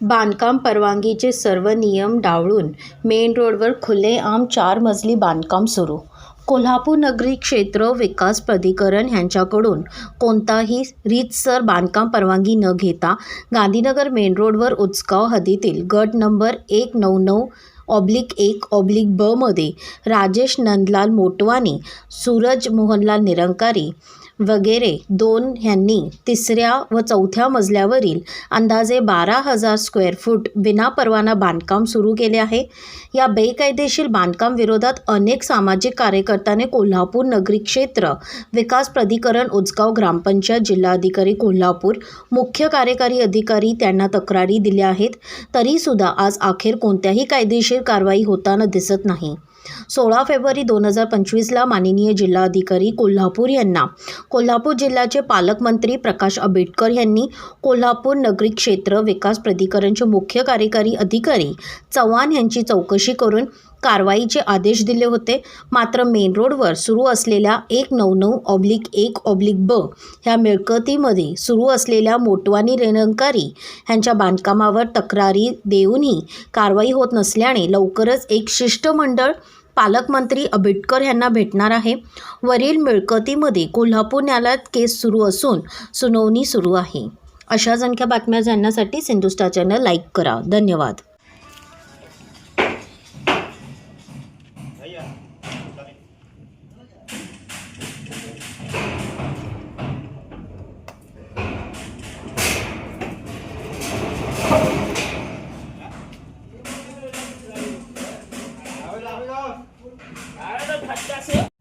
बांधकाम परवानगीचे सर्व नियम डावळून मेन रोडवर खुलेआम चार मजली बांधकाम सुरू. कोल्हापूर नगरी क्षेत्र विकास प्राधिकरण यांच्याकडून कोणताही रीतसर बांधकाम परवानगी न घेता गांधीनगर मेन रोडवर उचकाव हद्दीतील गट नंबर एक नऊ नऊ ऑब्लिक एक ऑब्लिक बमध्ये राजेश नंदलाल मोटवानी सूरज मोहनलाल निरंकारी वगैरे दोन ह्यांनी तिसऱ्या व चौथ्या मजल्यावरील अंदाजे बारा हजार स्क्वेअर फूट विनापरवाना बांधकाम सुरू केले आहे. या बेकायदेशीर बांधकाम विरोधात अनेक सामाजिक कार्यकर्त्याने कोल्हापूर नगरी क्षेत्र विकास प्राधिकरण उजगाव ग्रामपंचायत जिल्हाधिकारी कोल्हापूर मुख्य कार्यकारी अधिकारी त्यांना तक्रारी दिल्या आहेत. तरीसुद्धा आज अखेर कोणत्याही कायदेशीर कारवाई होताना दिसत नाही. सोळा फेब्रुवारी दोन हजार पंचवीसला माननीय जिल्हाधिकारी कोल्हापूर यांना. कोल्हापूर जिल्ह्याचे पालकमंत्री प्रकाश आंबेडकर यांनी कोल्हापूर नगरी क्षेत्र विकास प्राधिकरणचे मुख्य कार्यकारी अधिकारी चव्हाण यांची चौकशी करून कारवाईचे आदेश दिले होते. मात्र मेन रोडवर सुरू असलेल्या एक नऊ नऊ ऑब्लिक एक ऑब्लिक ब ह्या मिळकतीमध्ये सुरू असलेल्या मोटवानी रेणंकारी ह्यांच्या बांधकामावर तक्रारी देऊनही कारवाई होत नसल्याने लवकरच एक शिष्टमंडळ पालकमंत्री आंबेडकर यांना भेटणार आहे. वरील मिळकतीमध्ये कोल्हापूर न्यायालयात केस सुरू असून सुनावणी सुरू आहे. अशाच आणख्या बातम्या जाणण्यासाठी सिंधुस्टार चॅनल लाईक करा. धन्यवाद. 같이 하세요.